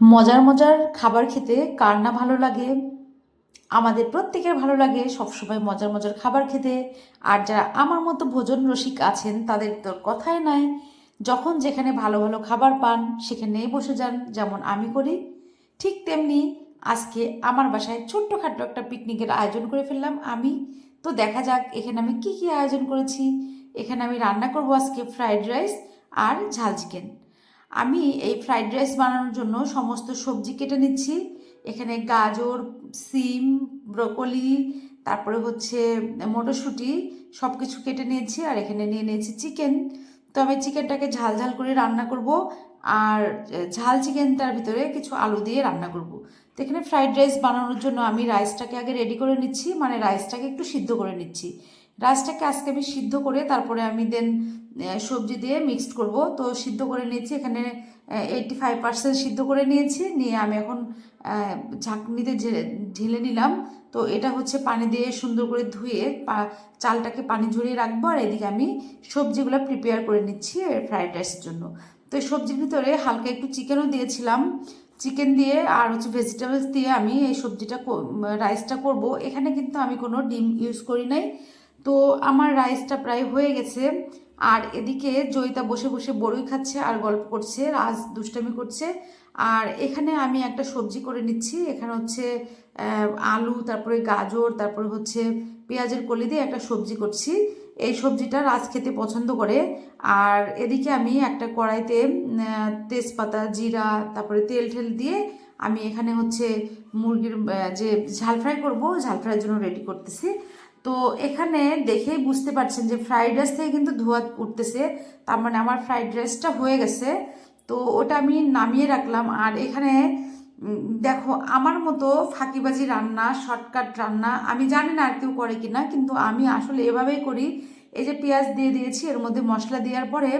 মজার মজার খাবার খেতে কার না ভালো লাগে? আমাদের প্রত্যেকের ভালো লাগে সবসময় মজার মজার খাবার খেতে। আর যারা আমার মতো ভোজন রসিক আছেন, তাদের তো কথাই নাই। যখন যেখানে ভালো ভালো খাবার পান, সেখানেই বসে যান, যেমন আমি করি। ঠিক তেমনি আজকে আমার বাসায় ছোট্টখাট্ট একটা পিকনিকের আয়োজন করে ফেললাম আমি। তো দেখা যাক এখানে আমি কি কি আয়োজন করেছি। এখানে আমি রান্না করব আজকে ফ্রাইড রাইস আর ঝাল চিকেন। আমি এই ফ্রাইড রাইস বানানোর জন্য সমস্ত সবজি কেটে নিচ্ছি। এখানে গাজর, সিম, ব্রকলি, তারপরে হচ্ছে মটরশুঁটি সব কিছু কেটে নিয়েছি আর এখানে নিয়ে নিয়েছি চিকেন। তো আমি চিকেনটাকে ঝাল ঝাল করে রান্না করব আর ঝাল চিকেনটার ভিতরে কিছু আলু দিয়ে রান্না করব। তো এখানে ফ্রাইড রাইস বানানোর জন্য আমি রাইসটাকে আগে রেডি করে নিচ্ছি মানে রাইসটাকে একটু সিদ্ধ করে নিচ্ছি। রাইসটাকে আজকে আমি সিদ্ধ করে তারপরে আমি দেন সবজি দিয়ে মিক্সড করব। তো সিদ্ধ করে নিয়েছি, এখানে এইটটি ফাইভ পার্সেন্ট সিদ্ধ করে নিয়েছি। নিয়ে আমি এখন ঝাঁকনিতে ঢেলে নিলাম। তো এটা হচ্ছে পানি দিয়ে সুন্দর করে ধুয়ে চালটাকে পানি ঝরিয়ে রাখব। আর এদিকে আমি সবজিগুলো প্রিপেয়ার করে নিচ্ছি ফ্রাইড রাইসের জন্য। তো এই সবজির ভিতরে হালকা একটু চিকেনও দিয়েছিলাম। চিকেন দিয়ে আর হচ্ছে ভেজিটেবলস দিয়ে আমি এই সবজিটা রাইসটা করব। এখানে কিন্তু আমি কোনো ডিম ইউজ করি নাই। তো আমার রাইসটা প্রায় হয়ে গেছে। আর এদিকে জয়িতা বসে বসে বড়ই খাচ্ছে আর গল্প করছে, রাজ দুষ্টামি করছে। আর এখানে আমি একটা সবজি করে নিচ্ছি, এখানে হচ্ছে আলু, তারপরে গাজর, তারপরে হচ্ছে পেঁয়াজের কলি দিয়ে একটা সবজি করছি। এই সবজিটা রাজ খেতে পছন্দ করে। আর এদিকে আমি একটা কড়াইতে তেজপাতা, জিরা, তারপরে তেল ঠেল দিয়ে আমি এখানে হচ্ছে মুরগির যে ঝাল ফ্রাই করব, ঝাল ফ্রাইয়ের জন্য রেডি করতেছি। তো এখানে দেখেই বুঝতে পারছেন যে ফ্রাইড রাইস থেকে কিন্তু ধোয়া উঠতেছে। তার মানে আমার ফ্রাইড রাইসটা হয়ে গেছে। তো ওটা আমি নামিয়ে রাখলাম। আর এখানে দেখো, আমার মতো ফাঁকিবাজি রান্না শর্টকাট রান্না আমি জানি না আর কেউ করে কি না কিন্তু আমি আসলে এভাবেই করি। এই যে পেঁয়াজ দিয়ে দিয়েছি, এর মধ্যে মশলা দেওয়ার পরে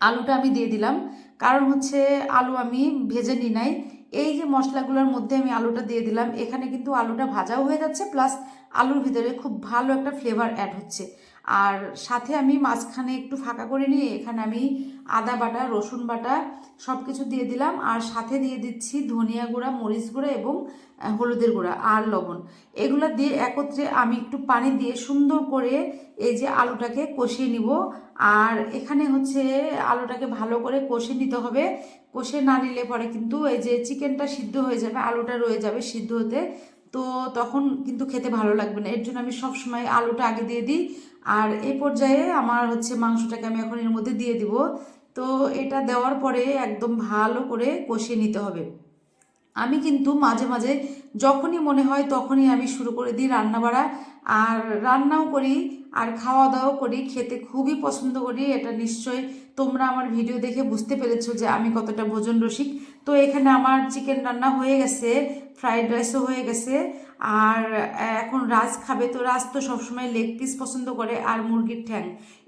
আলুটা আমি দিয়ে দিলাম। কারণ হচ্ছে আলু আমি ভেজে নিই নাই। এই যে মশলাগুলোর মধ্যে আমি আলুটা দিয়ে দিলাম, এখানে কিন্তু আলুটা ভাজাও হয়ে যাচ্ছে প্লাস আলুর ভিতরে খুব ভালো একটা ফ্লেভার অ্যাড হচ্ছে। আর সাথে আমি মাঝখানে একটু ফাঁকা করে নিয়ে এখানে আমি আদা বাটা, রসুন বাটা সব কিছু দিয়ে দিলাম। আর সাথে দিয়ে দিচ্ছি ধনিয়া গুঁড়া, মরিচ গুঁড়া এবং হলুদের গুঁড়া আর লবণ। এগুলো দিয়ে একত্রে আমি একটু পানি দিয়ে সুন্দর করে এই যে আলুটাকে কষিয়ে নিব। আর এখানে হচ্ছে আলুটাকে ভালো করে কষে নিতে হবে। কষে না নিলে পরে কিন্তু এই যে চিকেনটা সিদ্ধ হয়ে যাবে, আলুটা রয়ে যাবে সিদ্ধ হতে। তো তখন কিন্তু খেতে ভালো লাগবে না। এর জন্য আমি সব সময় আলুটা আগে দিয়ে দিই। আর এ পর্যায়ে আমার হচ্ছে মাংসটাকে আমি এখন এর মধ্যে দিয়ে দিব। তো এটা দেওয়ার পরে একদম ভালো করে কষিয়ে নিতে হবে। আমি কিন্তু মাঝে মাঝে যখনই মনে হয় তখনই আমি শুরু করে দিই রান্না বাড়া আর রান্নাও করি, আর খাওয়া দাওয়াও করি, খেতে খুবই পছন্দ করি। এটা নিশ্চয়ই তোমরা আমার ভিডিও দেখে বুঝতে পেরেছ যে আমি কতটা ভোজন রসিক তো এখানে আমার চিকেন রান্না হয়ে গেছে। ফ্রাইড রাইসও হয়ে গেছে। আর এখন রাজ খাবে, তো রাজ তো সবসময় লেগ পিস পছন্দ করে আর মুরগির ঠ্যাং।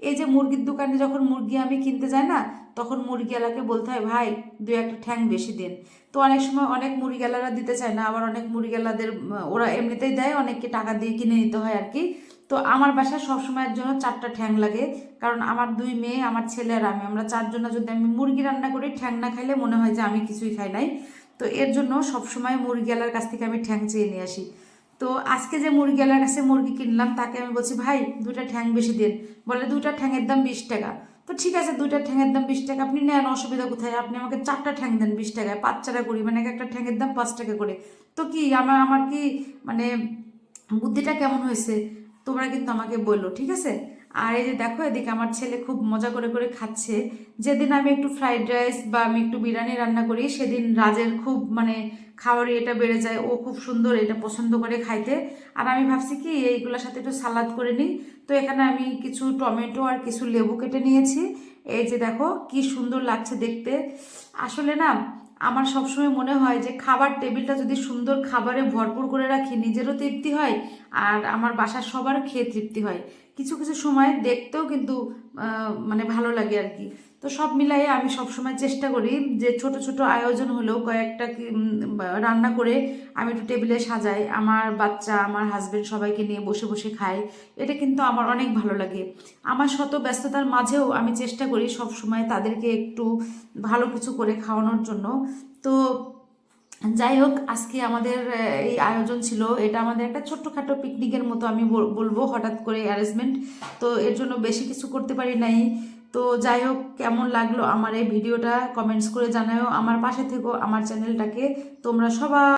এই যে মুরগির দোকানে যখন মুরগি আমি কিনতে যাই না, তখন মুরগিওয়ালাকে বলতে হয়, ভাই দু একটা ঠ্যাং বেশি দিন। তো অনেক সময় অনেক মুরগিওয়ালারা দিতে চায় না, আবার অনেক মুরগিওয়ালাদের ওরা এমনিতেই দেয়, অনেককে টাকা দিয়ে কিনে নিতে হয় আর কি। তো আমার বাসায় সবসময়ের জন্য চারটা ঠ্যাং লাগে, কারণ আমার দুই মেয়ে, আমার ছেলে আর আমি। আমরা চারজনা যদি আমি মুরগি রান্না করি, ঠ্যাং না খাইলে মনে হয় যে আমি কিছুই খাই নাই। তো এর জন্য সবসময় মুরগিওয়ালার কাছ থেকে আমি ঠ্যাং চেয়ে নিয়ে আসি। তো আজকে যে মুরগিওয়ালার কাছে মুরগি কিনলাম, তাকে আমি বলছি, ভাই দুটা ঠ্যাং বেশি দিন। বলে দুটা ঠ্যাংয়ের দাম বিশ টাকা। তো ঠিক আছে, দুইটা ঠ্যাংয়ের দাম বিশ টাকা। আপনি নেন, অসুবিধা কোথায়? আপনি আমাকে চারটা ঠ্যাং দেন বিশ টাকায়, পাঁচ চারা করি মানে এক একটা ঠ্যাংয়ের দাম পাঁচ টাকা করে। তো কি, আমার আমার কি মানে বুদ্ধিটা কেমন হয়েছে? তোমরা কিন্তু আমাকে বলল ঠিক আছে? আর এই যে দেখো এদিকে আমার ছেলে খুব মজা করে করে খাচ্ছে। যেদিন আমি একটু ফ্রাইড রাইস বা আমি একটু বিরিয়ানি রান্না করি, সেদিন রাজের খুব মানে খাওয়ার এটা বেড়ে যায়। ও খুব সুন্দর এটা পছন্দ করে খাইতে। আর আমি ভাবছি কি, এইগুলোর সাথে একটু সালাদ করে নিই। তো এখানে আমি কিছু টমেটো আর কিছু লেবু কেটে নিয়েছি। এই যে দেখো, কি সুন্দর লাগছে দেখতে। আসলে না আমার সবসময় মনে হয় যে খাবার টেবিলটা যদি সুন্দর খাবারে ভরপুর করে রাখি, নিজেরও তৃপ্তি হয় আর আমার বাসার সবার খেয়ে তৃপ্তি হয়। কিছু কিছু সময় দেখতেও কিন্তু মানে ভালো লাগে আর কি। তো সব মিলাই আমি সবসময় চেষ্টা করি যে ছোট ছোট আয়োজন হলেও কয়েকটা রান্না করে আমি একটু টেবিলে সাজাই। আমার বাচ্চা, আমার হাজবেন্ড সবাইকে নিয়ে বসে বসে খাই। এটা কিন্তু আমার অনেক ভালো লাগে। আমার শত ব্যস্ততার মাঝেও আমি চেষ্টা করি সব সময় তাদেরকে একটু ভালো কিছু করে খাওয়ানোর জন্য। তো যাই হোক, আজকে আমাদের এই আয়োজন ছিল। এটা আমাদের একটা ছোট্টখাটো পিকনিকের মতো আমি বল- বলব হঠাৎ করে অ্যারেঞ্জমেন্ট তো এর জন্য বেশি কিছু করতে পারি নাই। তো যাই হোক কেমন লাগল আমার এই ভিডিওটা? কমেন্টস করে জানাও আমার পাশে থেকো, আমার চ্যানেলটাকে। তোমরা সবাই